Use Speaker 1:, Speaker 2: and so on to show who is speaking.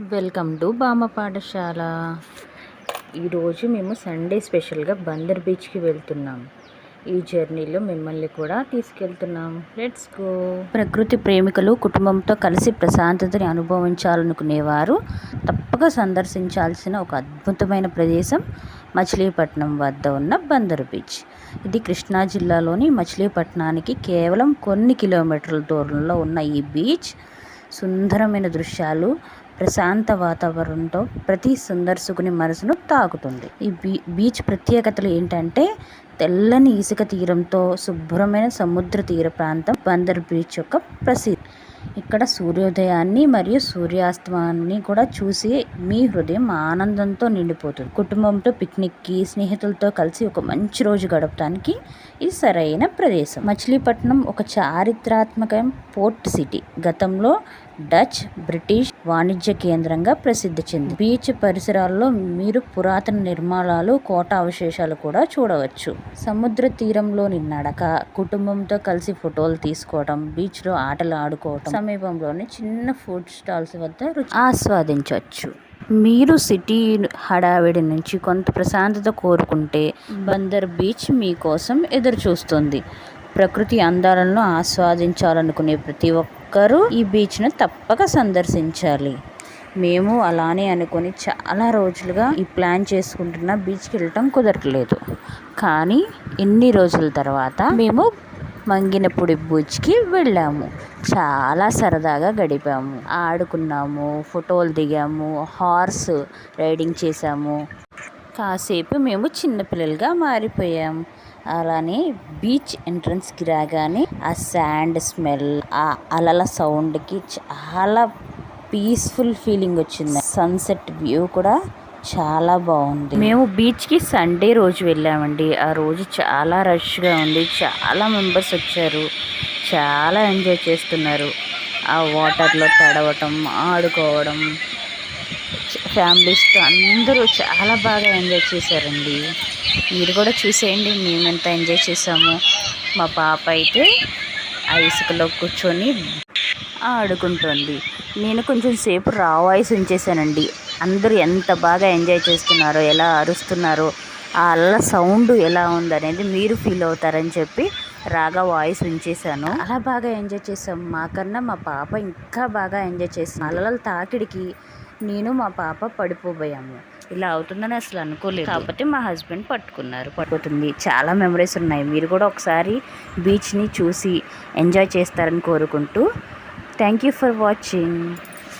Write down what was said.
Speaker 1: Welcome to బామ పాఠశాల. ఈరోజు మేము సండే స్పెషల్గా బందర్ బీచ్కి వెళ్తున్నాం. ఈ జర్నీలో మిమ్మల్ని కూడా తీసుకెళ్తున్నాం. Let's go. ప్రకృతి ప్రేమికులు కుటుంబంతో కలిసి ప్రశాంతతని అనుభవించాలనుకునేవారు. తప్పక సందర్శించాల్సిన ఒక అద్భుతమైన ప్రదేశం మచిలీపట్నం వద్ద ఉన్న బందర్ బీచ్. ఇది కృష్ణా జిల్లాలోని మచిలీపట్నానికి కేవలం కొన్ని కిలోమీటర్ల దూరంలో ఉన్న ఈ బీచ్. సుందరమైన దృశ్యాలు ప్రశాంత వాతావరణంతో ప్రతి సందర్శకుని మనసును తాకుతుంది. ఈ బీ బీచ్ ప్రత్యేకతలు ఏంటంటే తెల్లని ఇసుక తీరంతో శుభ్రమైన సముద్ర తీర ప్రాంతం బందర్ బీచ్ యొక్క ప్రసిద్ధి. ఇక్కడ సూర్యోదయాన్ని మరియు సూర్యాస్తమాన్ని కూడా చూసి మీ హృదయం ఆనందంతో నిండిపోతుంది. కుటుంబంతో పిక్నిక్కి స్నేహితులతో కలిసి ఒక మంచి రోజు గడపడానికి ఇది సరైన ప్రదేశం. మచిలీపట్నం ఒక చారిత్రాత్మక పోర్ట్ సిటీ. గతంలో డచ్ బ్రిటిష్ వాణిజ్య కేంద్రంగా ప్రసిద్ధి చెంది. బీచ్ పరిసరాల్లో మీరు పురాతన నిర్మాణాలు కోట అవశేషాలు కూడా చూడవచ్చు. సముద్ర తీరంలోని నడక కుటుంబంతో కలిసి ఫోటోలు తీసుకోవడం బీచ్లో ఆటలు ఆడుకోవడం సమీపంలోని చిన్న ఫుడ్ స్టాల్స్ వద్ద ఆస్వాదించవచ్చు. మీరు సిటీ హడావిడి నుంచి కొంత ప్రశాంతత కోరుకుంటే బందర్ బీచ్ మీకోసం ఎదురు చూస్తుంది ప్రకృతి అందాలను ఆస్వాదించాలనుకునే ప్రతి ఒక్క ఒక్కరూ ఈ బీచ్ను తప్పక సందర్శించాలి. మేము అలానే అనుకొని చాలా రోజులుగా ఈ ప్లాన్ చేసుకుంటున్న బీచ్కి వెళ్ళటం కుదరట్లేదు. కానీ ఎన్ని రోజుల తర్వాత మేము మంగినపూడి బీచ్కి వెళ్ళాము. చాలా సరదాగా గడిపాము. ఆడుకున్నాము ఫోటోలు దిగాము హార్స్ రైడింగ్ చేసాము కాసేపు మేము చిన్నపిల్లలుగా మారిపోయాము అలానే బీచ్ ఎంట్రన్స్కి రాగానే ఆ శాండ్ స్మెల్ ఆ అలల సౌండ్కి చాలా పీస్ఫుల్ ఫీలింగ్ వచ్చింది. సన్సెట్ వ్యూ కూడా చాలా బాగుంది. మేము బీచ్కి సండే రోజు వెళ్ళామండి. ఆ రోజు చాలా రష్గా ఉంది. చాలా మెంబర్స్ వచ్చారు. చాలా ఎంజాయ్ చేస్తున్నారు. ఆ వాటర్లో తడవటం ఆడుకోవడం ఫ్యామిలీస్తో అందరూ చాలా బాగా ఎంజాయ్ చేశారండి. మీరు కూడా చూసేయండి మేము ఎంత ఎంజాయ్ చేసాము. మా పాప అయితే ఆ ఇసుకలో కూర్చొని ఆడుకుంటుంది. నేను కొంచెం సేపు రా వాయిస్ ఉంచేసానండి అందరూ ఎంత బాగా ఎంజాయ్ చేస్తున్నారో ఎలా అరుస్తున్నారో ఆ అల్ల సౌండ్ ఎలా ఉందనేది మీరు ఫీల్ అవుతారని చెప్పి రాగా వాయిస్ ఉంచేసాను అలా బాగా ఎంజాయ్ చేసాం. మాకన్నా మా పాప ఇంకా బాగా ఎంజాయ్ చేసాం అలల తాకిడికి నేను మా పాప పడిపోబోయాము. ఇలా అవుతుందని అసలు అనుకోలేదు. కాకపోతే మా హస్బెండ్ పట్టుకున్నారు. పట్టుకుతుంది చాలా మెమరీస్ ఉన్నాయి. మీరు కూడా ఒకసారి బీచ్ని చూసి ఎంజాయ్ చేస్తారని కోరుకుంటూ థ్యాంక్ యూ ఫర్ వాచింగ్.